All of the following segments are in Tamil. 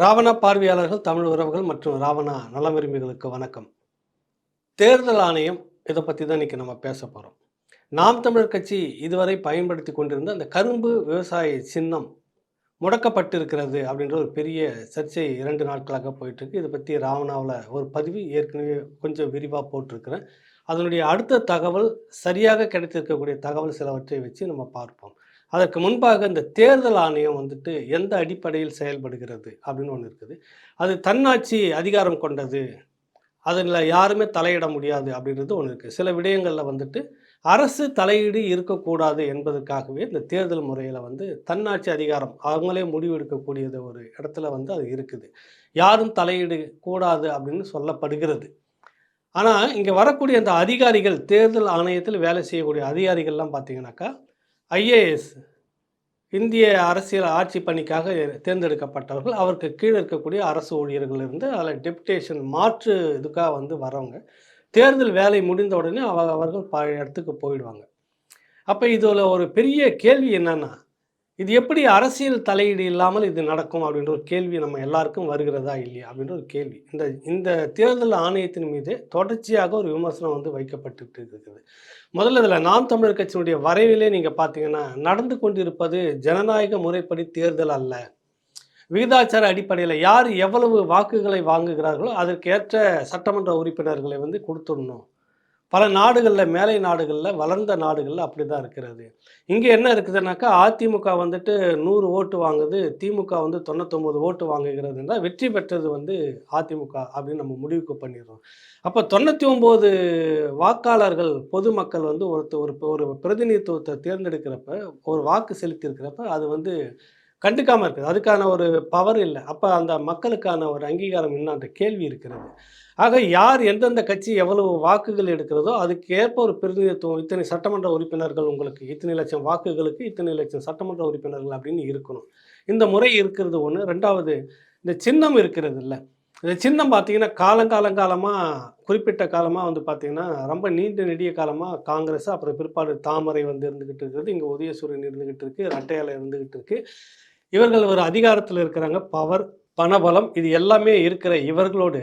ராவணா பார்வையாளர்கள் தமிழ் உறவுகள் மற்றும் ராவணா நல விரும்பிகளுக்கு வணக்கம். தேர்தல் ஆணையம் இதை பற்றி தான் இன்றைக்கி நம்ம பேச போகிறோம் நாம் தமிழர் கட்சி இதுவரை பயன்படுத்தி கொண்டிருந்த அந்த கரும்பு விவசாய சின்னம் முடக்கப்பட்டிருக்கிறது அப்படின்ற ஒரு பெரிய சர்ச்சை இரண்டு நாட்களாக போயிட்டுருக்கு. இதை பற்றி ராவணாவில் ஒரு பதிவு ஏற்கனவே கொஞ்சம் விரிவாக போட்டிருக்கிறேன். அதனுடைய அடுத்த தகவல் சரியாக கிடைத்திருக்கக்கூடிய தகவல் சிலவற்றை வச்சு நம்ம பார்ப்போம். அதற்கு முன்பாக இந்த தேர்தல் ஆணையம் வந்துட்டு எந்த அடிப்படையில் செயல்படுகிறது அப்படின்னு ஒன்று இருக்குது. அது தன்னாட்சி அதிகாரம் கொண்டது. அதில் யாருமே தலையிட முடியாது அப்படின்றது ஒன்று இருக்குது சில விடயங்களில் வந்துட்டு அரசு தலையீடு இருக்கக்கூடாது என்பதற்காகவே இந்த தேர்தல் முறையில் வந்து தன்னாட்சி அதிகாரம் அவங்களே முடிவெடுக்கக்கூடியது ஒரு இடத்துல வந்து அது இருக்குது. யாரும் தலையீடு கூடாது அப்படின்னு சொல்லப்படுகிறது. ஆனால் இங்கே வரக்கூடிய அந்த அதிகாரிகள் தேர்தல் ஆணையத்தில் வேலை செய்யக்கூடிய அதிகாரிகள்லாம் பார்த்தீங்கன்னாக்கா ஐஏஎஸ் இந்திய அரசியல் ஆட்சி பணிக்காக தேர்ந்தெடுக்கப்பட்டவர்கள் அவருக்கு கீழே இருக்கக்கூடிய அரசு ஊழியர்கள் இருந்து அதில் டெப்டேஷன் மாற்று இதுக்காக வந்து வரவங்க தேர்தல் வேலை முடிந்த உடனே அவ அவர்கள் பழைய இடத்துக்கு போயிடுவாங்க. அப்போ இதில் ஒரு பெரிய கேள்வி என்னன்னா இது எப்படி அரசியல் தலையீடு இல்லாமல் இது நடக்கும் அப்படின்ற ஒரு கேள்வி நம்ம எல்லாருக்கும் வருகிறதா இல்லையா அப்படின்ற ஒரு கேள்வி. இந்த இந்த தேர்தல் ஆணையத்தின் மீது தொடர்ச்சியாக ஒரு விமர்சனம் வந்து வைக்கப்பட்டு இருக்குது. முதல்ல இதில் நாம் தமிழர் கட்சியினுடைய வரைவிலே நீங்கள் பார்த்தீங்கன்னா நடந்து கொண்டிருப்பது ஜனநாயக முறைப்படி தேர்தல் அல்ல. விகிதாச்சார அடிப்படையில் யார் எவ்வளவு வாக்குகளை வாங்குகிறார்களோ அதற்கேற்ற சட்டமன்ற உறுப்பினர்களை வந்து கொடுத்துடணும். பல நாடுகளில் மேலை நாடுகளில் வளர்ந்த நாடுகளில் அப்படி தான் இருக்கிறது. இங்கே என்ன இருக்குதுனாக்கா அதிமுக வந்துட்டு நூறு ஓட்டு வாங்குது திமுக வந்து தொண்ணூத்தொம்பது ஓட்டு வாங்குகிறதுனா வெற்றி பெற்றது வந்து அதிமுக அப்படின்னு நம்ம முடிவுக்கு பண்ணிடுறோம். அப்போ தொண்ணூற்றி ஒம்பது வாக்காளர்கள் பொதுமக்கள் வந்து ஒருத்தர் ஒரு ஒரு பிரதிநிதித்துவத்தை தேர்ந்தெடுக்கிறப்ப ஒரு வாக்கு செலுத்தியிருக்கிறப்ப அது வந்து கண்டுக்காமல் இருக்குது. அதுக்கான ஒரு பவர் இல்லை. அப்போ அந்த மக்களுக்கான ஒரு அங்கீகாரம் என்னன்ற கேள்வி இருக்கிறது. ஆக யார் எந்தெந்த கட்சி எவ்வளவு வாக்குகள் எடுக்கிறதோ அதுக்கு ஏற்ப ஒரு பிரதிநிதித்துவம் இத்தனை சட்டமன்ற உறுப்பினர்கள் உங்களுக்கு இத்தனை லட்சம் வாக்குகளுக்கு இத்தனை லட்சம் சட்டமன்ற உறுப்பினர்கள் அப்படின்னு இருக்கணும். இந்த முறை இருக்கிறது ஒன்று ரெண்டாவது இந்த சின்னம் இருக்கிறது இல்லை. இந்த சின்னம் பார்த்தீங்கன்னா காலங்காலங்காலமாக குறிப்பிட்ட காலமாக வந்து பார்த்திங்கன்னா ரொம்ப நீண்ட நெடிய காலமாக காங்கிரஸ் அப்புறம் பிற்பாடு தாமரை வந்து இருந்துக்கிட்டு இருக்கிறது இங்கே உதயசூரியன் இருந்துக்கிட்டு இருக்குது ரெட்டையாலை இருந்துக்கிட்டு இருக்குது இவர்கள் ஒரு அதிகாரத்தில் இருக்கிறாங்க. பவர் பணபலம் இது எல்லாமே இருக்கிற இவர்களோடு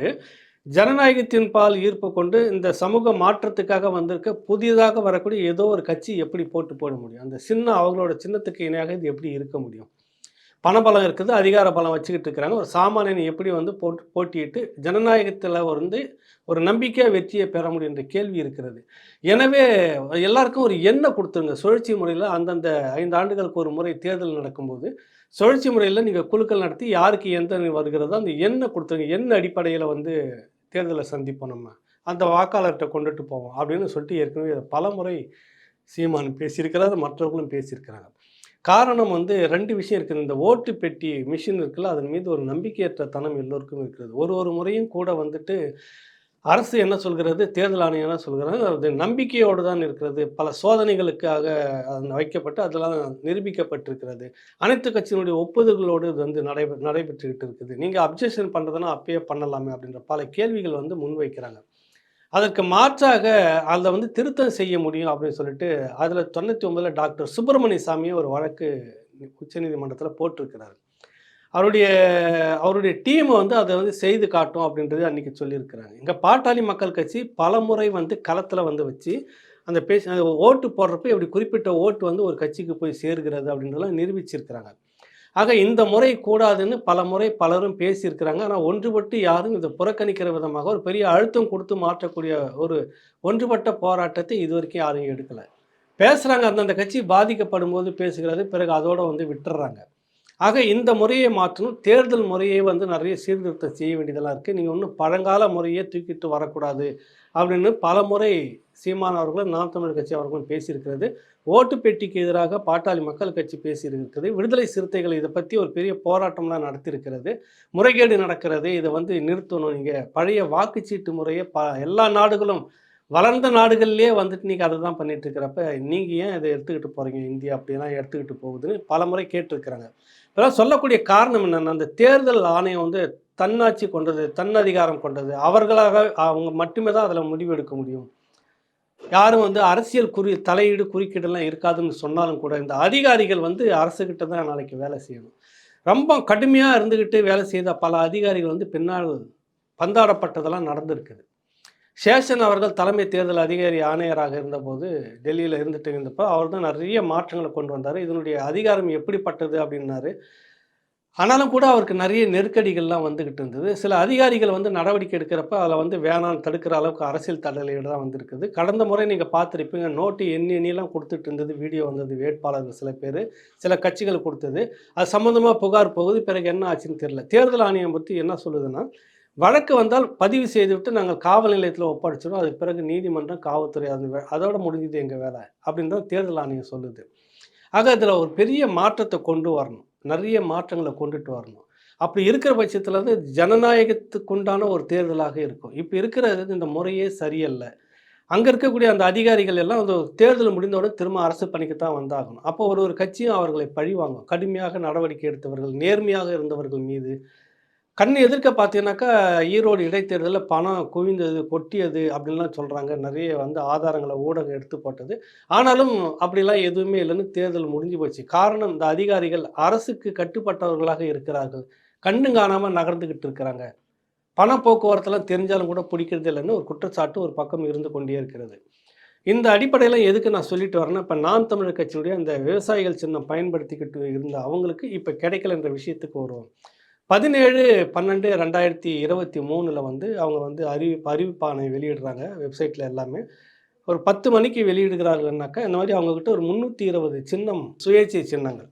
ஜனநாயகத்தின் பால் ஈர்ப்பு கொண்டு இந்த சமூக மாற்றத்துக்காக வந்திருக்க புதிதாக வரக்கூடிய ஏதோ ஒரு கட்சி எப்படி போட்டு போட முடியும்? அந்த சின்ன அவங்களோட சின்னத்துக்கு இணையாக இது எப்படி இருக்க முடியும்? பணபலம் இருக்குது அதிகார பலம் வச்சுக்கிட்டு இருக்கிறாங்க. ஒரு சாமானியனை எப்படி வந்து போட்டு போட்டியிட்டு ஜனநாயகத்தில் வந்து ஒரு நம்பிக்கையாக வெற்றியை பெற முடியும் என்ற கேள்வி இருக்கிறது. எனவே எல்லாருக்கும் ஒரு எண்ணெய் கொடுத்துருங்க. சுழற்சி முறையில் அந்தந்த ஐந்து ஆண்டுகளுக்கு ஒரு முறை தேர்தல் நடக்கும்போது சுழற்சி முறையில் நீங்கள் குழுக்கள் நடத்தி யாருக்கு எந்த வருகிறதோ அந்த எண்ணை கொடுத்துருங்க. எண் அடிப்படையில் வந்து தேர்தலை சந்திப்போம் நம்ம. அந்த வாக்காளர்கிட்ட கொண்டுட்டு போவோம் அப்படின்னு சொல்லிட்டு ஏற்கனவே பல முறை சீமான் பேசியிருக்கிறார் மற்றவர்களும் பேசியிருக்கிறாங்க. காரணம் வந்து ரெண்டு விஷயம் இருக்குது. இந்த ஓட்டு பெட்டி மிஷின் இருக்குல்ல அதன் மீது ஒரு நம்பிக்கையற்ற தனம் எல்லோருக்கும் இருக்கிறது. ஒரு ஒரு முறையும் கூட வந்துட்டு அரசு என்ன சொல்கிறது தேர்தல் ஆணையம் என்ன சொல்கிறது அது நம்பிக்கையோடு தான் இருக்கிறது. பல சோதனைகளுக்காக வைக்கப்பட்டு அதெல்லாம் நிரூபிக்கப்பட்டிருக்கிறது. அனைத்து கட்சியினுடைய ஒப்புதல்களோடு இது வந்து நடைபெ நடைபெற்றுக்கிட்டு இருக்குது. நீங்கள் அப்ஜெக்ஷன் பண்ணுறதுனா அப்பயே பண்ணலாமே அப்படின்ற பல கேள்விகள் வந்து முன்வைக்கிறாங்க. அதற்கு மாற்றாக அதை வந்து திருத்தம் செய்ய முடியும் அப்படின்னு சொல்லிட்டு அதில் தொண்ணூற்றி ஒன்பதில் டாக்டர் சுப்பிரமணிய சாமியை ஒரு வழக்கு உச்சநீதிமன்றத்தில் போட்டிருக்கிறார். அவருடைய அவருடைய டீமை வந்து அதை வந்து செய்து காட்டும் அப்படின்றது அன்றைக்கி சொல்லியிருக்கிறாங்க. இங்கே பாட்டாளி மக்கள் கட்சி பல முறை வந்து களத்தில் வந்து வச்சு அந்த பேசி அந்த ஓட்டு போடுறப்ப இப்படி குறிப்பிட்ட ஓட்டு வந்து ஒரு கட்சிக்கு போய் சேர்கிறது அப்படின்றலாம் நிரூபிச்சிருக்கிறாங்க. ஆக இந்த முறை கூடாதுன்னு பல முறை பலரும் பேசியிருக்கிறாங்க. ஆனால் ஒன்றுபட்டு யாரும் இதை புறக்கணிக்கிற விதமாக ஒரு பெரிய அழுத்தம் கொடுத்து மாற்றக்கூடிய ஒரு ஒன்றுபட்ட போராட்டத்தை இது வரைக்கும் யாரும் எடுக்கலை. பேசுகிறாங்க அந்தந்த கட்சி பாதிக்கப்படும் போது பேசுகிறது பிறகு அதோடு வந்து விட்டுறாங்க. ஆக இந்த முறையை மாற்றணும். தேர்தல் முறையை வந்து நிறைய சீர்திருத்தம் செய்ய வேண்டியதெல்லாம் இருக்குது நீங்கள் ஒன்றும் பழங்கால முறையே தூக்கிட்டு வரக்கூடாது அப்படின்னு பல முறை சீமான் அவர்களும் நாம் தமிழர் கட்சி அவர்களும் பேசியிருக்கிறது. ஓட்டு பெட்டிக்கு எதிராக பாட்டாளி மக்கள் கட்சி பேசியிருக்கிறது. விடுதலை சிறுத்தைகள் இதை பற்றி ஒரு பெரிய போராட்டம்லாம் நடத்தியிருக்கிறது. முறைகேடு நடக்கிறது. இதை வந்து நிறுத்தணும். நீங்கள் பழைய வாக்குச்சீட்டு முறையை ப எல்லா நாடுகளும் வளர்ந்த நாடுகள்லேயே வந்துட்டு நீங்கள் அதை தான் பண்ணிட்டு இருக்கிறப்ப நீங்கள் ஏன் இதை எடுத்துக்கிட்டு போகிறீங்க இந்தியா அப்படிலாம் எடுத்துக்கிட்டு போகுதுன்னு பல முறை கேட்டிருக்கிறாங்க. இதெல்லாம் சொல்லக்கூடிய காரணம் என்னென்னா அந்த தேர்தல் ஆணையம் வந்து தன்னாட்சி கொண்டது தன்னதிகாரம் கொண்டது. அவர்களாக அவங்க மட்டுமே தான் அதில் முடிவு எடுக்க முடியும். யாரும் வந்து அரசியல் குறி தலையீடு குறுக்கீடெல்லாம் இருக்காதுன்னு சொன்னாலும் கூட இந்த அதிகாரிகள் வந்து அரசுக்கிட்ட தான் நாளைக்கு வேலை செய்யணும். ரொம்ப கடுமையாக இருந்துக்கிட்டு வேலை செய்த பல அதிகாரிகள் வந்து பின்னால் பந்தாடப்பட்டதெல்லாம் நடந்திருக்குது. சேஷன் அவர்கள் தலைமை தேர்தல் அதிகாரி ஆணையராக இருந்தபோது டெல்லியில் இருந்துட்டு இருந்தப்போ அவர் தான் நிறைய மாற்றங்களை கொண்டு வந்தார். இதனுடைய அதிகாரம் எப்படிப்பட்டது அப்படின்னாரு. ஆனாலும் கூட அவருக்கு நிறைய நெருக்கடிகள்லாம் வந்துக்கிட்டு இருந்தது. சில அதிகாரிகள் வந்து நடவடிக்கை எடுக்கிறப்ப அதில் வந்து வேணாம் தடுக்கிற அளவுக்கு அரசியல் தடலீடு தான் வந்திருக்குது. கடந்த முறை நீங்கள் பார்த்துருப்பீங்க நோட்டு எண்ணி எண்ணிலாம் கொடுத்துட்டு இருந்தது வீடியோ வந்தது வேட்பாளர்கள் சில பேர் சில கட்சிகள் கொடுத்தது. அது சம்மந்தமாக புகார் போகுது பிறகு என்ன ஆச்சுன்னு தெரியல. தேர்தல் ஆணையம் பற்றி என்ன சொல்லுதுன்னா வழக்கு வந்தால் பதிவு செய்துவிட்டு நாங்கள் காவல் நிலையத்தில் ஒப்படைச்சிடும் அதுக்கு பிறகு நீதிமன்றம் காவல்துறை அது வே- அதோட முடிஞ்சது எங்கள் வேலை அப்படின்றது தேர்தல் ஆணையம் சொல்லுது. ஆக அதில் ஒரு பெரிய மாற்றத்தை கொண்டு வரணும். நிறைய மாற்றங்களை கொண்டுட்டு வரணும். அப்படி இருக்கிற பட்சத்தில் வந்து ஜனநாயகத்துக்கு உண்டான ஒரு தேர்தலாக இருக்கும். இப்போ இருக்கிறது இந்த முறையே சரியல்ல. அங்கே இருக்கக்கூடிய அந்த அதிகாரிகள் எல்லாம் அந்த தேர்தல் முடிந்தவுடன் திரும்ப அரசு பணிக்கு தான் வந்தாகணும். அப்போ ஒரு ஒரு கட்சியும் அவர்களை பழிவாங்கும். கடுமையாக நடவடிக்கை எடுத்தவர்கள் நேர்மையாக இருந்தவர்கள் மீது கண் எதிர்க்க பார்த்தீங்கன்னாக்கா ஈரோடு இடைத்தேர்தலில் பணம் குவிந்தது கொட்டியது அப்படின்லாம் சொல்கிறாங்க நிறைய வந்து ஆதாரங்களை ஊடகம் எடுத்து போட்டது. ஆனாலும் அப்படிலாம் எதுவுமே இல்லைன்னு தேர்தல் முடிஞ்சு போச்சு. காரணம் இந்த அதிகாரிகள் அரசுக்கு கட்டுப்பட்டவர்களாக இருக்கிறார்கள். கண்ணு காணாமல் நகர்ந்துக்கிட்டு இருக்கிறாங்க. பண போக்குவரத்தெல்லாம் தெரிஞ்சாலும் கூட பிடிக்கிறது இல்லைன்னு ஒரு குற்றச்சாட்டு ஒரு பக்கம் இருந்து கொண்டே இருக்கிறது. இந்த அடிப்படையில் எதுக்கு நான் சொல்லிட்டு வரேன்னா இப்போ நான் தமிழர் கட்சியினுடைய அந்த விவசாயிகள் சின்னம் பயன்படுத்திக்கிட்டு இருந்த அவங்களுக்கு இப்போ கிடைக்கலன்ற விஷயத்துக்கு வருவோம். பதினேழு பன்னெண்டு ரெண்டாயிரத்தி இருபத்தி மூணில் வந்து அவங்க வந்து அறிவிப்பு அறிவிப்பானை வெளியிடுறாங்க வெப்சைட்டில் எல்லாமே. ஒரு பத்து மணிக்கு வெளியிடுகிறார்கள்னாக்கா இந்த மாதிரி அவங்கக்கிட்ட ஒரு முந்நூற்றி இருபது சின்னம் சுயேட்சை சின்னங்கள்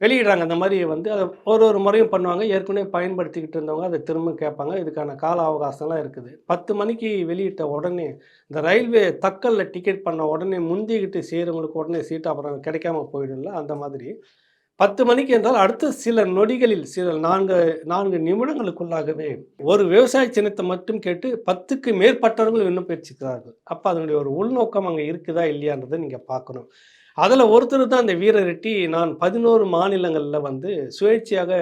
வெளியிடுறாங்க. அந்த மாதிரி வந்து அதை ஒரு ஒரு முறையும் பண்ணுவாங்க. ஏற்கனவே பயன்படுத்திக்கிட்டு இருந்தவங்க அதை திரும்ப கேட்பாங்க. இதுக்கான கால அவகாசம்லாம் இருக்குது. பத்து மணிக்கு வெளியிட்ட உடனே இந்த ரயில்வே தக்கலில் டிக்கெட் பண்ண உடனே முந்திக்கிட்டு செய்கிறவங்களுக்கு உடனே சீட்டு அப்புறம் கிடைக்காம போயிடும்ல அந்த மாதிரி. பத்து மணிக்கு என்றால் அடுத்த சில நொடிகளில் சில நான்கு நான்கு நிமிடங்களுக்குள்ளாகவே ஒரு விவசாய சின்னத்தை மட்டும் கேட்டு பத்துக்கு மேற்பட்டவர்கள் விண்ணப்பிச்சிருக்கிறார்கள் அப்போ அதனுடைய ஒரு உள்நோக்கம் அங்கே இருக்குதா இல்லையான்றதை நீங்கள் பார்க்கணும். அதில் ஒருத்தர் தான் அந்த வீரரெட்டி நான் பதினோரு மாநிலங்களில் வந்து சுயேட்சையாக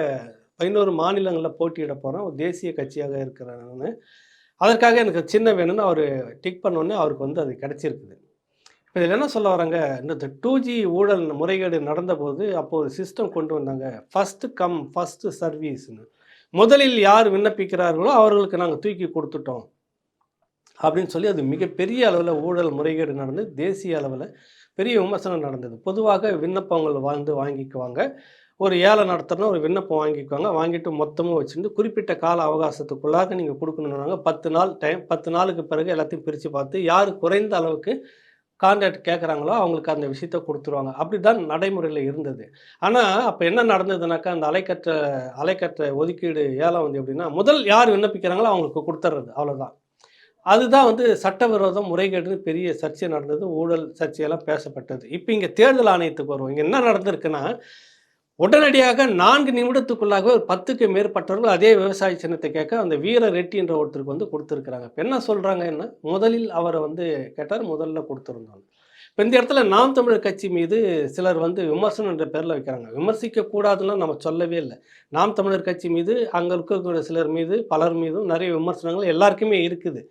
பதினோரு மாநிலங்களில் போட்டியிட போகிறேன் ஒரு தேசிய கட்சியாக இருக்கிறேன்னு அதற்காக எனக்கு சின்ன வேணும்னு அவர் டிக் பண்ணோன்னே அவருக்கு வந்து அது கிடச்சிருக்குது. இதில் என்ன சொல்ல வராங்க இந்த டூ ஜி ஊழல் முறைகேடு நடந்தபோது அப்போ ஒரு சிஸ்டம் கொண்டு வந்தாங்க. ஃபஸ்ட்டு கம் ஃபஸ்ட்டு சர்வீஸ்னு முதலில் யார் விண்ணப்பிக்கிறார்களோ அவர்களுக்கு நாங்கள் தூக்கி கொடுத்துட்டோம். அப்படின்னு சொல்லி அது மிகப்பெரிய அளவில் ஊழல் முறைகேடு நடந்து தேசிய அளவில் பெரிய விமர்சனம் நடந்தது. பொதுவாக விண்ணப்பங்கள் வாழ்ந்து வாங்கிக்குவாங்க. ஒரு ஏழை நடத்துறனா ஒரு விண்ணப்பம் வாங்கிக்குவாங்க. வாங்கிட்டு மொத்தமும் வச்சுட்டு குறிப்பிட்ட கால அவகாசத்துக்குள்ளாக நீங்கள் கொடுக்கணுன்னாங்க பத்து நாள் டைம் பத்து நாளுக்கு பிறகு எல்லாத்தையும் பிரித்து பார்த்து யார் குறைந்த அளவுக்கு கான்ட்ராக்ட் கேட்குறாங்களோ அவங்களுக்கு அந்த விஷயத்த கொடுத்துருவாங்க. அப்படி தான் நடைமுறையில் இருந்தது. ஆனால் அப்போ என்ன நடந்ததுனாக்கா அந்த அலைக்கற்ற அலைக்கற்ற ஒதுக்கீடு ஏலம் வந்து எப்படின்னா முதல் யார் விண்ணப்பிக்கிறாங்களோ அவங்களுக்கு கொடுத்துட்றது அவ்வளோதான் அதுதான் வந்து சட்டவிரோதம் முறைகேடுன்னு பெரிய சர்ச்சை நடந்தது. ஊழல் சர்ச்சையெல்லாம் பேசப்பட்டது. இப்போ இங்கே தேர்தல் ஆணையத்துக்கு வருவோம். இங்கே என்ன நடந்திருக்குன்னா உடனடியாக நான்கு நிமிடத்துக்குள்ளாகவே ஒரு பத்துக்கு மேற்பட்டவர்கள் அதே விவசாய சின்னத்தை கேட்க அந்த வீர ரெட்டி என்ற ஒருத்தருக்கு வந்து கொடுத்துருக்குறாங்க. இப்போ என்ன சொல்கிறாங்க என்ன? முதலில் அவரை வந்து கேட்டார் முதல்ல கொடுத்துருந்தாங்க இப்போ இந்த இடத்துல நாம் தமிழர் கட்சி மீது சிலர் வந்து விமர்சனம் என்ற பேரில் வைக்கிறாங்க. விமர்சிக்கக்கூடாதுன்னா நம்ம சொல்லவே இல்லை. நாம் தமிழர் கட்சி மீது அங்கே இருக்கக்கூடிய சிலர் மீது பலர் மீதும் நிறைய விமர்சனங்கள் எல்லாருக்குமே இருக்குது.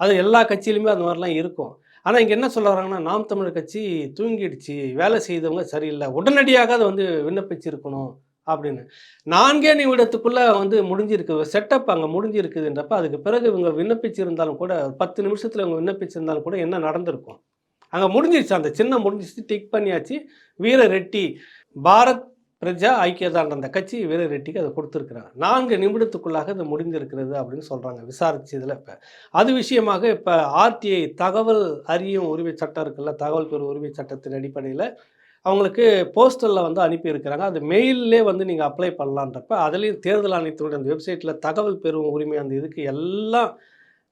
அது எல்லா கட்சியிலுமே அந்த மாதிரிலாம் இருக்கும். ஆனால் இங்கே என்ன சொல்ல வராங்கன்னா நாம் தமிழர் கட்சி தூங்கிடுச்சு வேலை செய்தவங்க சரியில்லை உடனடியாக அதை வந்து விண்ணப்பிச்சிருக்கணும் அப்படின்னு. நான்கே நிமிடத்துக்குள்ளே வந்து முடிஞ்சிருக்கு செட்டப் அங்கே முடிஞ்சிருக்குதுன்றப்ப அதுக்கு பிறகு இவங்க விண்ணப்பிச்சிருந்தாலும் கூட பத்து நிமிஷத்தில் இவங்க விண்ணப்பிச்சிருந்தாலும் கூட என்ன நடந்திருக்கும்? அங்கே முடிஞ்சிருச்சு அந்த சின்னம் முடிஞ்சிச்சு டிக் பண்ணியாச்சு வீர ரெட்டி பாரத் பிரஜா ஐக்கியதான் அந்த கட்சி வீர ரெட்டிக்கு அதை கொடுத்துருக்குறாங்க. நான்கு நிமிடத்துக்குள்ளாக அது முடிந்திருக்கிறது அப்படின்னு சொல்கிறாங்க விசாரிச்சதில் இப்போ. அது விஷயமாக இப்போ ஆர்டிஐ தகவல் அறியும் உரிமை சட்டம் இருக்குல்ல தகவல் பெறும் உரிமை சட்டத்தின் அடிப்படையில் அவங்களுக்கு போஸ்டலில் வந்து அனுப்பியிருக்கிறாங்க. அது மெயிலே வந்து நீங்கள் அப்ளை பண்ணலான்றப்ப அதுலேயும் தேர்தல் ஆணையத்தினுடைய அந்த வெப்சைட்டில் தகவல் பெறும் உரிமை அந்த இதுக்கு எல்லாம்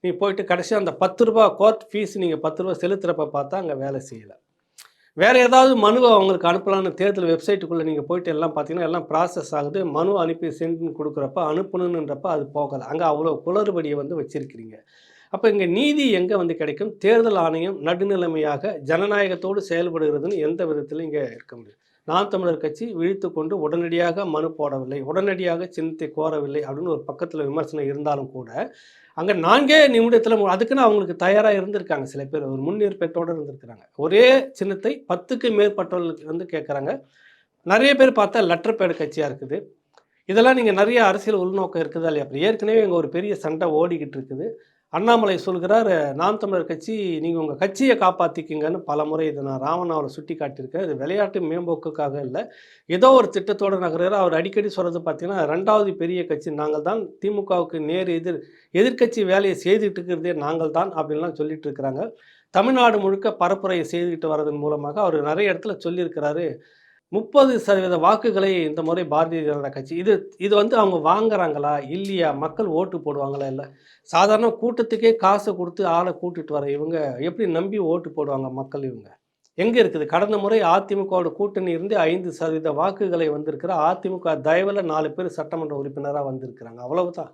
நீ போயிட்டு கடைசியாக அந்த பத்து ரூபா கோர்ட் ஃபீஸ் நீங்கள் பத்து ரூபா செலுத்துகிறப்ப பார்த்தா அங்கே வேலை செய்யலை. வேறு ஏதாவது மனுவை அவங்களுக்கு அனுப்பலான்னு தேர்தல் வெப்சைட்டுக்குள்ளே நீங்கள் போயிட்டு எல்லாம் பார்த்தீங்கன்னா எல்லாம் ப்ராசஸ் ஆகுது. மனு அனுப்பி சென்று கொடுக்குறப்ப அனுப்பணுன்றப்ப அது போகலை அங்கே அவ்வளோ குளறுபடியை வந்து வச்சுருக்கிறீங்க. அப்போ இங்கே நீதி எங்கே வந்து கிடைக்கும்? தேர்தல் ஆணையம் நடுநிலைமையாக ஜனநாயகத்தோடு செயல்படுகிறதுன்னு எந்த விதத்திலும் இங்கே இருக்க முடியும் நான் தமிழர் கட்சி விழித்து கொண்டு உடனடியாக மனு போடவில்லை உடனடியாக சின்னத்தை கோரவில்லை அப்படின்னு ஒரு பக்கத்தில் விமர்சனம் இருந்தாலும் கூட அங்கே நான்கே நிமிடத்தில் அதுக்குன்னு அவங்களுக்கு தயாராக இருந்திருக்காங்க சில பேர். ஒரு முன்னேற்பட்டோடு இருந்திருக்கிறாங்க. ஒரே சின்னத்தை பத்துக்கு மேற்பட்டவர்களுக்கு வந்து கேட்குறாங்க நிறைய பேர் பார்த்தா லெட்டர் பேடு கட்சியாக இருக்குது. இதெல்லாம் நீங்கள் நிறைய அரசியல் உள்நோக்கம் இருக்குதா இல்லையா? அப்படி ஏற்கனவே இங்கே ஒரு பெரிய சண்டை ஓடிக்கிட்டு இருக்குது. அண்ணாமலை சொல்கிறார் நாம் தமிழர் கட்சி நீங்கள் உங்கள் கட்சியை காப்பாற்றிக்கிங்கன்னு பல முறை இதை நான் ராமன் அவரை சுட்டி காட்டியிருக்கேன் இது விளையாட்டு மேம்போக்குக்காக இல்லை. ஏதோ ஒரு திட்டத்தோடு நகர்கிறார் அவர் அடிக்கடி சொல்கிறது பார்த்தீங்கன்னா ரெண்டாவது பெரிய கட்சி நாங்கள் தான் திமுகவுக்கு நேர் எதிர் எதிர்க்கட்சி வேலையை செய்துட்டு இருக்கிறதே நாங்கள் தான் அப்படின்லாம் சொல்லிட்டு இருக்கிறாங்க. தமிழ்நாடு முழுக்க பரப்புரையை செய்துக்கிட்டு வரதன் மூலமாக அவர் நிறைய இடத்துல சொல்லியிருக்கிறாரு. முப்பது சதவீத வாக்குகளை இந்த முறை பாரதிய ஜனதா கட்சி இது இது வந்து அவங்க வாங்குறாங்களா இல்லையா? மக்கள் ஓட்டு போடுவாங்களா இல்லை? சாதாரண கூட்டத்துக்கே காசை கொடுத்து ஆளை கூட்டிட்டு வர இவங்க எப்படி நம்பி ஓட்டு போடுவாங்க மக்கள் இவங்க? எங்கே இருக்குது? கடந்த முறை அதிமுகவோட கூட்டணி இருந்து ஐந்து சதவீத வாக்குகளை வந்திருக்கிற அதிமுக தயவில் நாலு பேர் சட்டமன்ற உறுப்பினராக வந்திருக்கிறாங்க. அவ்வளவுதான்.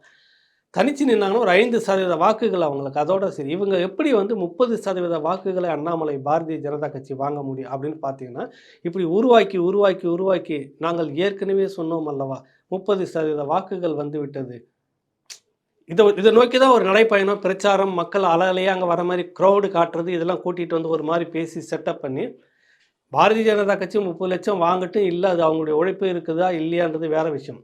தனிச்சு நின்னாங்கன்னா ஒரு ஐந்து சதவீத வாக்குகள் அவங்களுக்கு. அதோட சரி இவங்க எப்படி வந்து முப்பது சதவீத வாக்குகளை அண்ணாமலை பாரதிய ஜனதா கட்சி வாங்க முடியும் அப்படின்னு பார்த்தீங்கன்னா இப்படி உருவாக்கி உருவாக்கி உருவாக்கி நாங்கள் ஏற்கனவே சொன்னோம் அல்லவா? முப்பது சதவீத வாக்குகள் வந்து விட்டது. இதை இதை நோக்கி தான் ஒரு நடைப்பயணம் பிரச்சாரம் மக்கள் அலையிலேயே அங்கே வர மாதிரி க்ரௌடு காட்டுறது இதெல்லாம் கூட்டிகிட்டு வந்து ஒரு மாதிரி பேசி செட்டப் பண்ணி பாரதிய ஜனதா கட்சி முப்பது லட்சம் வாங்கட்டும் இல்லை அது அவங்களுடைய உழைப்பு இருக்குதா இல்லையான்றது வேற விஷயம்.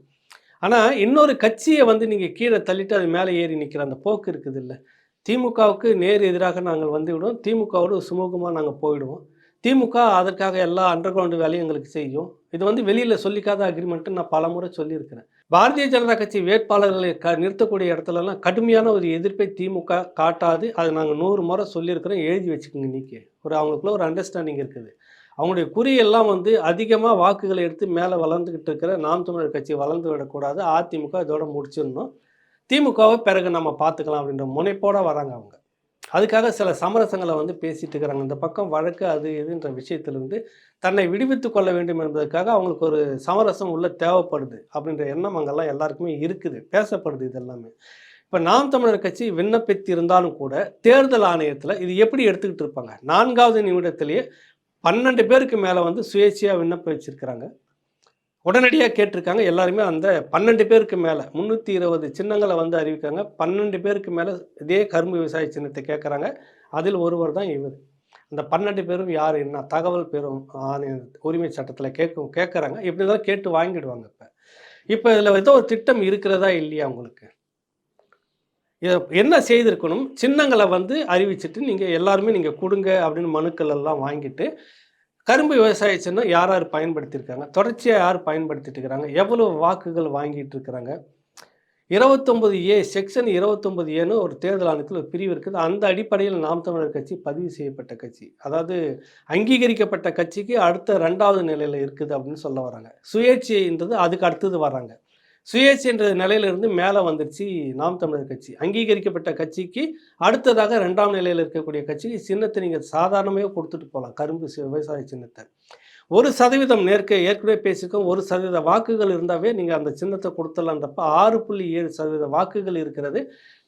ஆனால் இன்னொரு கட்சியை வந்து நீங்கள் கீழே தள்ளிட்டு அது மேலே ஏறி நிற்கிற அந்த போக்கு இருக்குது இல்லை திமுகவுக்கு நேர் எதிராக நாங்கள் வந்து விடுவோம். திமுகவோடு சுமூகமாக நாங்கள் போயிடுவோம். திமுக அதற்காக எல்லா அண்டர் கிரவுண்டு வேலையும் எங்களுக்கு செய்யும். இது வந்து வெளியில் சொல்லிக்காத அக்ரிமெண்ட்டு நான் பல முறை சொல்லியிருக்கிறேன். பாரதிய ஜனதா கட்சி வேட்பாளர்களை க நிறுத்தக்கூடிய இடத்துலலாம் கடுமையான ஒரு எதிர்ப்பை திமுக காட்டாது. அதை நாங்கள் நூறு முறை சொல்லியிருக்கிறோம். எழுதி வச்சுக்கோங்க நீக்கி ஒரு அவங்களுக்குள்ள ஒரு அண்டர்ஸ்டாண்டிங் இருக்குது. அவங்களுடைய குறியெல்லாம் வந்து அதிகமாக வாக்குகளை எடுத்து மேலே வளர்ந்துக்கிட்டு இருக்கிற நாம் தமிழர் கட்சி வளர்ந்து விடக்கூடாது. அதிமுக இதோட முடிச்சிடணும். திமுகவை பிறகு நம்ம பார்த்துக்கலாம் அப்படின்ற முனைப்போடு வராங்க அவங்க. அதுக்காக சில சமரசங்களை வந்து பேசிட்டு இருக்கிறாங்க. இந்த பக்கம் வழக்கு அது இதுன்ற விஷயத்திலிருந்து தன்னை விடுவித்து கொள்ள வேண்டும் என்பதற்காக அவங்களுக்கு ஒரு சமரசம் உள்ள தேவைப்படுது அப்படின்ற எண்ணம் அங்கெல்லாம் எல்லாருக்குமே இருக்குது. பேசப்படுது இது எல்லாமே இப்போ நாம் தமிழர் கட்சி விண்ணப்பித்து இருந்தாலும் கூட தேர்தல் ஆணையத்தில் இது எப்படி எடுத்துக்கிட்டு இருப்பாங்க? நான்காவது நிமிடத்திலேயே பன்னெண்டு பேருக்கு மேலே வந்து சுயேட்சையாக விண்ணப்பம் வச்சுருக்கிறாங்க. உடனடியாக கேட்டிருக்காங்க. எல்லாருமே அந்த பன்னெண்டு பேருக்கு மேலே முந்நூற்றி இருபது சின்னங்களை வந்து அறிவிக்காங்க பன்னெண்டு பேருக்கு மேலே இதே கரும்பு விவசாய சின்னத்தை கேட்குறாங்க அதில் ஒருவர் தான் இவர். அந்த பன்னெண்டு பேரும் யார் என்ன தகவல் பெறும் ஆணைய உரிமை சட்டத்தில் கேட்கும் கேட்குறாங்க இப்படி தான் கேட்டு வாங்கிடுவாங்க இப்போ. இப்போ இதில் ஏதோ ஒரு திட்டம் இருக்கிறதா இல்லையா உங்களுக்கு? என்ன செய்திருக்கணும்? சின்னங்களை வந்து அறிவிச்சிட்டு நீங்கள் எல்லாருமே நீங்கள் கொடுங்க அப்படின்னு மனுக்கள் எல்லாம் வாங்கிட்டு கரும்பு விவசாய சின்னம் யார் யார் பயன்படுத்தியிருக்காங்க? தொடர்ச்சியாக யார் பயன்படுத்திட்டு இருக்கிறாங்க எவ்வளோ வாக்குகள் வாங்கிட்டு இருக்கிறாங்க இருபத்தொம்பது ஏ செக்ஷன் இருபத்தொம்பது ஏன்னு ஒரு தேர்தல் ஆணையத்தில் ஒரு பிரிவு இருக்குது. அந்த அடிப்படையில் நாம் தமிழர் கட்சி பதிவு செய்யப்பட்ட கட்சி. அதாவது அங்கீகரிக்கப்பட்ட கட்சிக்கு அடுத்த ரெண்டாவது நிலையில் இருக்குது அப்படின்னு சொல்ல வராங்க. சுயேட்சைன்றது அதுக்கு அடுத்தது வராங்க. சுயேட்சைன்ற நிலையிலிருந்து மேலே வந்துருச்சு நாம் தமிழர் கட்சி. அங்கீகரிக்கப்பட்ட கட்சிக்கு அடுத்ததாக ரெண்டாம் நிலையில் இருக்கக்கூடிய கட்சிக்கு சின்னத்தை நீங்கள் சாதாரணமாக கொடுத்துட்டு போகலாம். கரும்பு விவசாய சின்னத்தை. ஒரு சதவீதம் நேர்க்க ஏற்கனவே பேசியிருக்கோம். ஒரு சதவீத வாக்குகள் இருந்தாவே நீங்கள் அந்த சின்னத்தை கொடுத்துடலான்றப்ப ஆறு புள்ளி ஏழு சதவீத வாக்குகள் இருக்கிறது.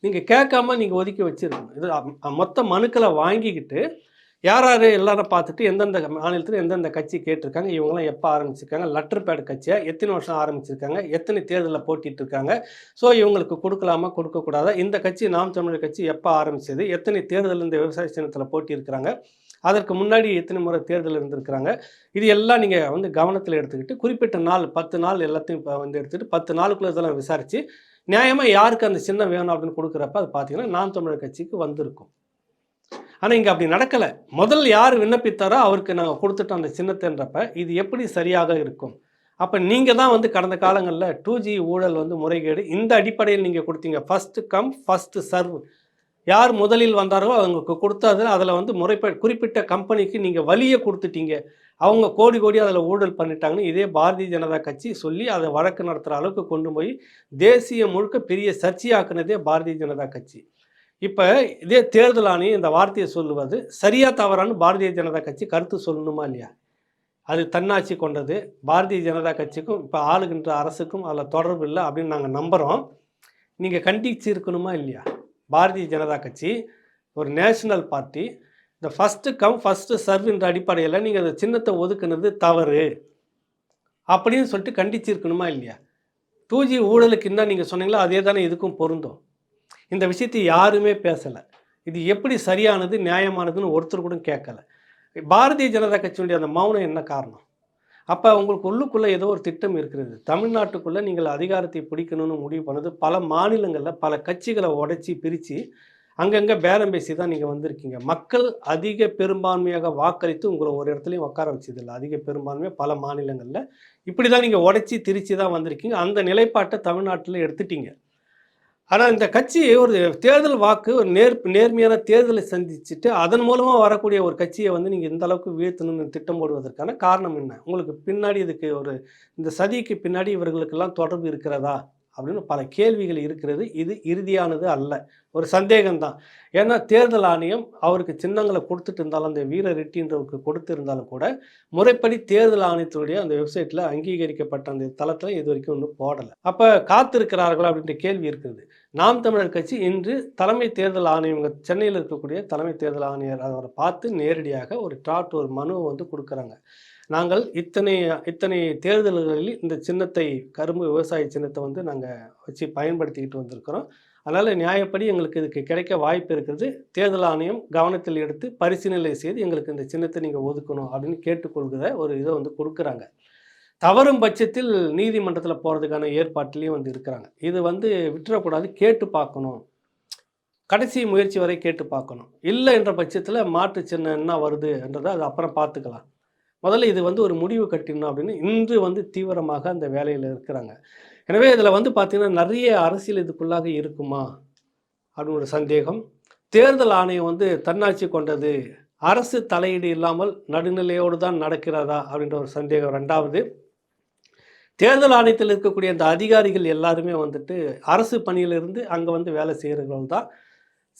நீங்கள் கேட்காம நீங்கள் ஒதுக்கி வச்சிருக்கணும். இது மொத்த மனுக்களை வாங்கிக்கிட்டு யார் யார் எல்லாரும் பார்த்துட்டு எந்தெந்த மாநிலத்தில் எந்தெந்த கட்சி கேட்டிருக்காங்க இவங்கெல்லாம் எப்போ ஆரம்பிச்சிருக்காங்க லெட்டர் பேட் கட்சியாக எத்தனை வருஷம் ஆரம்பிச்சிருக்காங்க எத்தனை தேர்தலில் போட்டிட்டு இருக்காங்க ஸோ இவங்களுக்கு கொடுக்கலாமா கொடுக்கக்கூடாதா? இந்த கட்சி நாம் தமிழர் கட்சி எப்போ ஆரம்பிச்சது எத்தனை தேர்தல் இந்த விவசாய சின்னத்தில் போட்டி இருக்கிறாங்க அதற்கு முன்னாடி எத்தனை முறை தேர்தல் இருந்திருக்கிறாங்க. இது எல்லாம் நீங்கள் வந்து கவனத்தில் எடுத்துக்கிட்டு குறிப்பிட்ட நாள் பத்து நாள் எல்லாத்தையும் இப்போ வந்து எடுத்துகிட்டு பத்து நாளுக்குள்ள இதெல்லாம் விசாரித்து நியாயமாக யாருக்கு அந்த சின்னம் வேணும் அப்படின்னு கொடுக்குறப்ப அது பார்த்தீங்கன்னா நாம் தமிழர் கட்சிக்கு வந்திருக்கும். ஆனால் இங்கே அப்படி நடக்கலை. முதல் யார் விண்ணப்பித்தாரோ அவருக்கு நாங்கள் கொடுத்துட்டோம் அந்த சின்னத்தன்றப்ப இது எப்படி சரியாக இருக்கும்? அப்போ நீங்கள் தான் வந்து கடந்த காலங்களில் டூ ஜி ஊழல் வந்து முறைகேடு இந்த அடிப்படையில் நீங்கள் கொடுத்தீங்க. ஃபஸ்ட்டு கம் ஃபஸ்ட்டு சர்வ் யார் முதலில் வந்தாரோ அவங்களுக்கு கொடுத்தது அதில் வந்து முறைப்ப குறிப்பிட்ட கம்பெனிக்கு நீங்கள் வழியை கொடுத்துட்டீங்க. அவங்க கோடி கோடி அதில் ஊழல் பண்ணிட்டாங்கன்னு இதே பாரதிய ஜனதா கட்சி சொல்லி அதை வழக்கு நடத்துகிற அளவுக்கு கொண்டு போய் தேசிய முழுக்க பெரிய சர்ச்சையாக்குனதே பாரதிய ஜனதா கட்சி. இப்போ இதே தேர்தல் ஆணையம் இந்த வார்த்தையை சொல்லுவது சரியா தவறான்னு பாரதிய ஜனதா கட்சி கருத்து சொல்லணுமா இல்லையா? அது தன்னாட்சி கொண்டது. பாரதிய ஜனதா கட்சிக்கும் இப்போ ஆளுகின்ற அரசுக்கும் அதில் தொடர்பு இல்லை அப்படின்னு நாங்கள் நம்புகிறோம் நீங்கள் கண்டிச்சு இருக்கணுமா இல்லையா? பாரதிய ஜனதா கட்சி ஒரு நேஷனல் பார்ட்டி இந்த ஃபஸ்ட்டு கம் ஃபஸ்ட்டு சர்வ்ன்ற அடிப்படையில் நீங்கள் அந்த சின்னத்தை ஒதுக்குனது தவறு அப்படின்னு சொல்லிட்டு கண்டிச்சிருக்கணுமா இல்லையா? டூ ஜி ஊழலுக்கு என்ன நீங்கள் சொன்னீங்களோ? அதே தானே இதுக்கும் பொருந்தும். இந்த விஷயத்தை யாருமே பேசலை. இது எப்படி சரியானது நியாயமானதுன்னு ஒருத்தர் கூட கேட்கல. பாரதிய ஜனதா கட்சியுடைய அந்த மௌனம் என்ன காரணம்? அப்போ உங்களுக்கு உள்ளுக்குள்ளே ஏதோ ஒரு திட்டம் இருக்கிறது. தமிழ்நாட்டுக்குள்ளே நீங்கள் அதிகாரத்தை பிடிக்கணும்னு முடிவு பண்ணது பல மாநிலங்களில் பல கட்சிகளை உடைச்சி பிரித்து அங்கங்கே பேரம் பேசி தான் நீங்கள் வந்திருக்கீங்க. மக்கள் அதிக பெரும்பான்மையாக வாக்களித்து உங்களை ஒரு இடத்துலையும் உட்கார வச்சதில்லை. அதிக பெரும்பான்மையாக பல மாநிலங்களில். இப்படி தான் நீங்கள் உடைச்சி திரிச்சு தான் வந்திருக்கீங்க. அந்த நிலைப்பாட்டை தமிழ்நாட்டில் எடுத்துட்டீங்க. ஆனால் இந்த கட்சி ஒரு தேர்தல் வாக்கு ஒரு நேர் நேர்மையான தேர்தலை சந்திச்சுட்டு அதன் மூலமாக வரக்கூடிய ஒரு கட்சியை வந்து நீங்கள் இந்த அளவுக்கு வீழ்த்தணும்னு திட்டம் போடுவதற்கான காரணம் என்ன? உங்களுக்கு பின்னாடி இதுக்கு ஒரு இந்த சதிக்கு பின்னாடி இவர்களுக்கெல்லாம் தொடர்பு இருக்கிறதா? அப்படின்னு பல கேள்விகள் இருக்கிறது. இது இறுதியானது அல்ல. ஒரு சந்தேகம்தான். ஏன்னா தேர்தல் ஆணையம் அவருக்கு சின்னங்களை கொடுத்துட்டு இருந்தாலும் அந்த வீர ரெட்டின்றவருக்கு கொடுத்துருந்தாலும் கூட முறைப்படி தேர்தல் ஆணையத்தினுடைய அந்த வெப்சைட்டில் அங்கீகரிக்கப்பட்ட அந்த தளத்தில் இது வரைக்கும் ஒன்றும் போடலை. அப்போ காத்திருக்கிறார்கள் அப்படின்ற கேள்வி இருக்குது நாம் தமிழர் கட்சி இன்று தலைமை தேர்தல் ஆணையம் சென்னையில் இருக்கக்கூடிய தலைமை தேர்தல் ஆணையர் அவரை பார்த்து நேரடியாக ஒரு டாட் ஒரு மனுவை வந்து கொடுக்குறாங்க. நாங்கள் இத்தனை இத்தனை தேர்தல்களில் இந்த சின்னத்தை கரும்பு விவசாய சின்னத்தை வந்து நாங்கள் வச்சு பயன்படுத்திக்கிட்டு வந்திருக்கிறோம். அதனால் நியாயப்படி எங்களுக்கு இதுக்கு கிடைக்க வாய்ப்பு இருக்கிறது தேர்தல் ஆணையம் கவனத்தில் எடுத்து பரிசீலனை செய்து எங்களுக்கு இந்த சின்னத்தை நீங்கள் ஒதுக்கணும் அப்படின்னு கேட்டுக்கொள்கிற ஒரு இதை வந்து கொடுக்குறாங்க. தவறும் பட்சத்தில் நீதிமன்றத்தில் போகிறதுக்கான ஏற்பாட்டிலையும் வந்து இருக்கிறாங்க. இது வந்து விட்டுறக்கூடாது கேட்டு பார்க்கணும். கடைசி முயற்சி வரை கேட்டு பார்க்கணும். இல்லை என்ற பட்சத்தில் மாற்று சின்னம் என்ன வருதுன்றதை அது அப்புறம் பார்த்துக்கலாம். முதல்ல இது வந்து ஒரு முடிவு கட்டிடணும் அப்படின்னு இன்று வந்து தீவிரமாக அந்த வேலையில் இருக்கிறாங்க. எனவே இதில் வந்து பார்த்திங்கன்னா நிறைய அரசியல் இதுக்குள்ளாக இருக்குமா? அப்படின்னு ஒரு சந்தேகம். தேர்தல் ஆணையம் வந்து தன்னாட்சி கொண்டது. அரசு தலையீடு இல்லாமல் நடுநிலையோடு தான் நடக்கிறதா? அப்படின்ற ஒரு சந்தேகம். ரெண்டாவது தேர்தல் ஆணையத்தில் இருக்கக்கூடிய அந்த அதிகாரிகள் எல்லாருமே வந்துட்டு அரசு பணியிலிருந்து அங்கே வந்து வேலை செய்கிறவர்கள் தான்.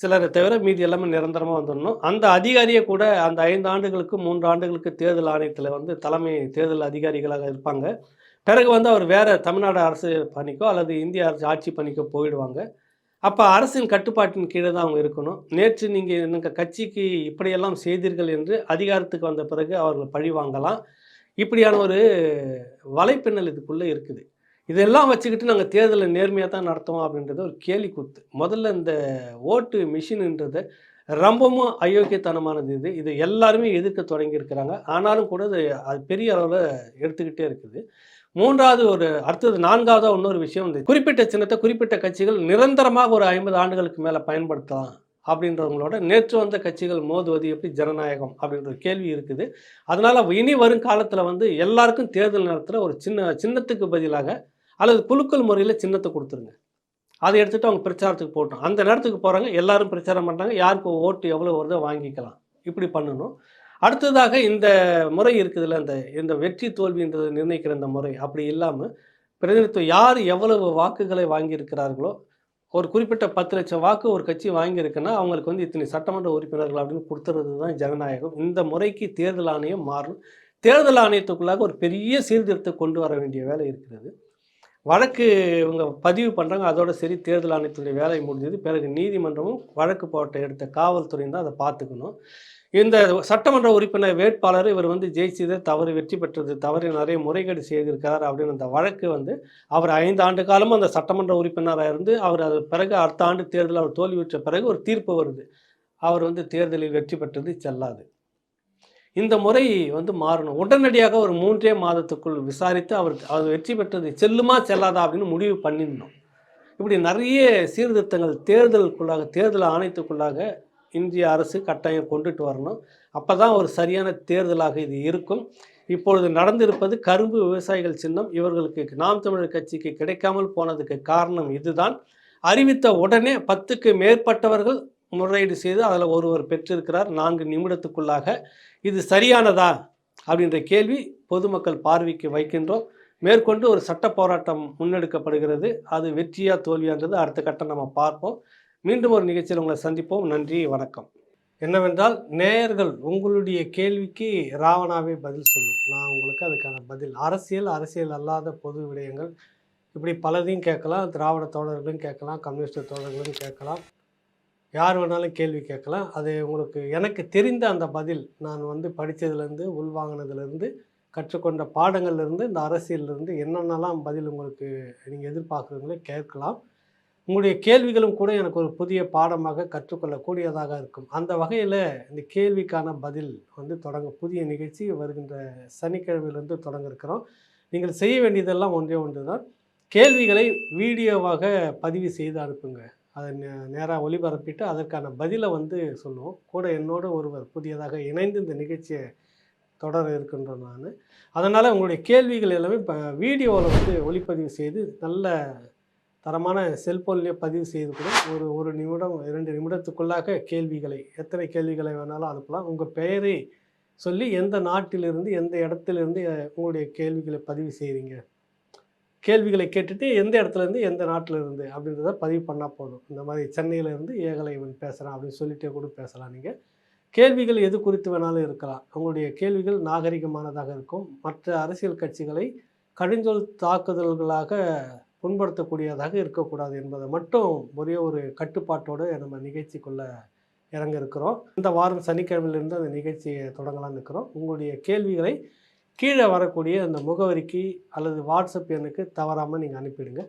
சிலரை தவிர மீதி எல்லாமே நிரந்தரமாக வந்துடணும். அந்த அதிகாரியை கூட அந்த ஐந்து ஆண்டுகளுக்கு மூன்று ஆண்டுகளுக்கு தேர்தல் ஆணையத்தில் வந்து தலைமை தேர்தல் அதிகாரிகளாக இருப்பாங்க. பிறகு வந்து அவர் வேறு தமிழ்நாடு அரசு பணிக்கோ அல்லது இந்திய அரசு ஆட்சி பணிக்கோ போயிடுவாங்க. அப்போ அரசின் கட்டுப்பாட்டின் கீழே தான் அவங்க இருக்கணும். நேற்று நீங்கள் எங்கள் கட்சிக்கு இப்படியெல்லாம் செய்தீர்கள் என்று அதிகாரத்துக்கு வந்த பிறகு அவர்கள் பழி வாங்கலாம். இப்படியான ஒரு வலைப்பின்னல் இதுக்குள்ளே இருக்குது. இதெல்லாம் வச்சுக்கிட்டு நாங்கள் தேர்தலை நேர்மையாக தான் நடத்துவோம் அப்படின்றது ஒரு கேலி கூத்து. முதல்ல இந்த ஓட்டு மிஷின்ன்றது ரொம்பவும் அயோக்கியத்தனமானது இது. இது எல்லாருமே எதிர்க்க தொடங்கியிருக்கிறாங்க. ஆனாலும் கூட அது அது பெரிய அளவில் எடுத்துக்கிட்டே இருக்குது. மூன்றாவது ஒரு அடுத்தது நான்காவதாக இன்னொரு விஷயம் வந்து குறிப்பிட்ட சின்னத்தை குறிப்பிட்ட கட்சிகள் நிரந்தரமாக ஒரு ஐம்பது ஆண்டுகளுக்கு மேலே பயன்படுத்தலாம் அப்படின்றவங்களோட நேற்று வந்த கட்சிகள் மோதுவது எப்படி ஜனநாயகம் அப்படின்ற ஒரு கேள்வி இருக்குது. அதனால் இனி வரும் காலத்தில் வந்து எல்லாருக்கும் தேர்தல் நேரத்தில் ஒரு சின்ன சின்னத்துக்கு பதிலாக அல்லது குலுக்கல் முறையில் சின்னத்தை கொடுத்துருங்க. அதை எடுத்துகிட்டு அவங்க பிரச்சாரத்துக்கு போட்டோம் அந்த நேரத்துக்கு போகிறாங்க எல்லாரும் பிரச்சாரம் பண்ணுறாங்க யாருக்கு ஓட்டு எவ்வளோ வருதோ வாங்கிக்கலாம். இப்படி பண்ணணும். அடுத்ததாக இந்த முறை இருக்குதுல்ல இந்த இந்த வெற்றி தோல்வின்றது நிர்ணயிக்கிற இந்த முறை அப்படி இல்லாமல் பிரதிநிதித்துவம் யார் எவ்வளவு வாக்குகளை வாங்கியிருக்கிறார்களோ ஒரு குறிப்பிட்ட பத்து லட்சம் வாக்கு ஒரு கட்சி வாங்கியிருக்குன்னா அவங்களுக்கு வந்து இத்தனை சட்டமன்ற உறுப்பினர்கள் அப்படின்னு கொடுத்துறது தான் ஜனநாயகம். இந்த முறைக்கு தேர்தல் ஆணையம் மாறும் தேர்தல் ஆணையத்துக்குள்ளாக ஒரு பெரிய சீர்திருத்தம் கொண்டு வர வேண்டிய வேலை இருக்கிறது. வழக்கு இவங்க பதிவு பண்ணுறாங்க அதோட சரி தேர்தல் ஆணையத்துடைய வேலை முடிஞ்சது. பிறகு நீதிமன்றமும் வழக்கு போட்ட எடுத்த காவல்துறையும் தான் அதை பார்த்துக்கணும். இந்த சட்டமன்ற உறுப்பினர் வேட்பாளர் இவர் வந்து ஜெயிச்சது தவறு வெற்றி பெற்றது தவறு நிறைய முறைகேடு செய்திருக்கிறார் அப்படின்னு அந்த வழக்கு வந்து அவர் ஐந்து ஆண்டு காலமும் அந்த சட்டமன்ற உறுப்பினராக இருந்து அவர் அது பிறகு அடுத்த ஆண்டு தேர்தல் அவர் தோல்வியுற்ற பிறகு ஒரு தீர்ப்பு வருது. அவர் வந்து தேர்தலில் வெற்றி பெற்றது செல்லாது. இந்த முறை வந்து மாறணும். உடனடியாக ஒரு மூன்றே மாதத்துக்குள் விசாரித்து அவர் அது வெற்றி பெற்றது செல்லுமா செல்லாதா அப்படின்னு முடிவு பண்ணிடணும். இப்படி நிறைய சீர்திருத்தங்கள் தேர்தலுக்குள்ளாக தேர்தல் ஆணையத்துக்குள்ளாக இந்திய அரசு கட்டாயம் கொண்டுட்டு வரணும். அப்போ தான் ஒரு சரியான தேர்தலாக இது இருக்கும். இப்பொழுது நடந்திருப்பது கரும்பு விவசாயிகள் சின்னம். இவர்களுக்கு நாம் தமிழர் கட்சிக்கு கிடைக்காமல் போனதுக்கு காரணம் இதுதான். அறிவித்த உடனே பத்துக்கு மேற்பட்டவர்கள் முறையீடு செய்து அதில் ஒருவர் பெற்றிருக்கிறார். நான்கு நிமிடத்துக்குள்ளாக இது சரியானதா? அப்படின்ற கேள்வி பொதுமக்கள் பார்வைக்கு வைக்கின்றோம். மேற்கொண்டு ஒரு சட்ட போராட்டம் முன்னெடுக்கப்படுகிறது. அது வெற்றியா தோல்வியான்றது அடுத்த கட்டம் நம்ம பார்ப்போம். மீண்டும் ஒரு நிகழ்ச்சியில் உங்களை சந்திப்போம். நன்றி வணக்கம். என்னவென்றால் நேயர்கள் உங்களுடைய கேள்விக்கு ராவணாவே பதில் சொல்லும். நான் உங்களுக்கு அதுக்கான பதில். அரசியல் அரசியல் அல்லாத பொது விடயங்கள். இப்படி பலதையும் கேட்கலாம். திராவிட தோழர்களும் கேட்கலாம். கம்யூனிஸ்ட் தோழர்களும் கேட்கலாம். யார் வேணாலும் கேள்வி கேட்கலாம். அது உங்களுக்கு எனக்கு தெரிந்த அந்த பதில் நான் வந்து படித்ததுலேருந்து உள்வாங்கினதுலேருந்து கற்றுக்கொண்ட பாடங்கள்லேருந்து இந்த அரசியல்லேருந்து என்னென்னலாம் பதில் உங்களுக்கு நீங்கள் எதிர்பார்க்குறீங்களோ கேட்கலாம். உங்களுடைய கேள்விகளும் கூட எனக்கு ஒரு புதிய பாடமாக கற்றுக்கொள்ளக்கூடியதாக இருக்கும். அந்த வகையில் இந்த கேள்விக்கான பதில் வந்து தொடங்க புதிய நிகழ்ச்சி வருகின்ற சனிக்கிழமையிலிருந்து தொடங்க இருக்கிறோம் நீங்கள் செய்ய வேண்டியதெல்லாம் ஒன்றே ஒன்று தான். கேள்விகளை வீடியோவாக பதிவு செய்து அனுப்புங்க. அதை நேராக ஒளிபரப்பிட்டு அதற்கான பதிலை வந்து சொல்லுவோம் கூட என்னோட ஒருவர் புதியதாக இணைந்து இந்த நிகழ்ச்சியை தொடர இருக்கின்றோம் நான். அதனால் உங்களுடைய கேள்விகள் எல்லாமே இப்போ வீடியோவில் வந்து ஒளிப்பதிவு செய்து நல்ல தரமான செல்ஃபோன்லேயே பதிவு செய்து கூட ஒரு ஒரு நிமிடம் இரண்டு நிமிடத்துக்குள்ளாக கேள்விகளை எத்தனை கேள்விகளை வேணாலும் அனுப்பலாம். உங்கள் பெயரை சொல்லி எந்த நாட்டிலிருந்து எந்த இடத்துலேருந்து உங்களுடைய கேள்விகளை பதிவு செய்கிறீங்க கேள்விகளை கேட்டுட்டு எந்த இடத்துல இருந்து எந்த நாட்டில் இருந்து அப்படின்றத பதிவு பண்ணால் போதும். இந்த மாதிரி சென்னையிலேருந்து ஏகலைவன் பேசுகிறான் அப்படின்னு சொல்லிட்டே கூட பேசலாம் நீங்கள் கேள்விகள் எது குறித்து வேணாலும் இருக்கலாம். உங்களுடைய கேள்விகள் நாகரிகமானதாக இருக்கும். மற்ற அரசியல் கட்சிகளை கடுஞ்சொல் தாக்குதல்களாக புண்படுத்தக்கூடியதாக இருக்கக்கூடாது என்பதை மட்டும் ஒரே ஒரு கட்டுப்பாட்டோடு நம்ம நிகழ்ச்சிக்குள்ள இறங்க இருக்கிறோம் இந்த வாரம் சனிக்கிழமையிலிருந்து அந்த நிகழ்ச்சியை தொடங்கலாம்னு இருக்கிறோம். உங்களுடைய கேள்விகளை கீழே வரக்கூடிய அந்த முகவரிக்கு அல்லது வாட்ஸ்அப் எண்ணுக்கு தவறாமல் நீங்கள் அனுப்பிடுங்க.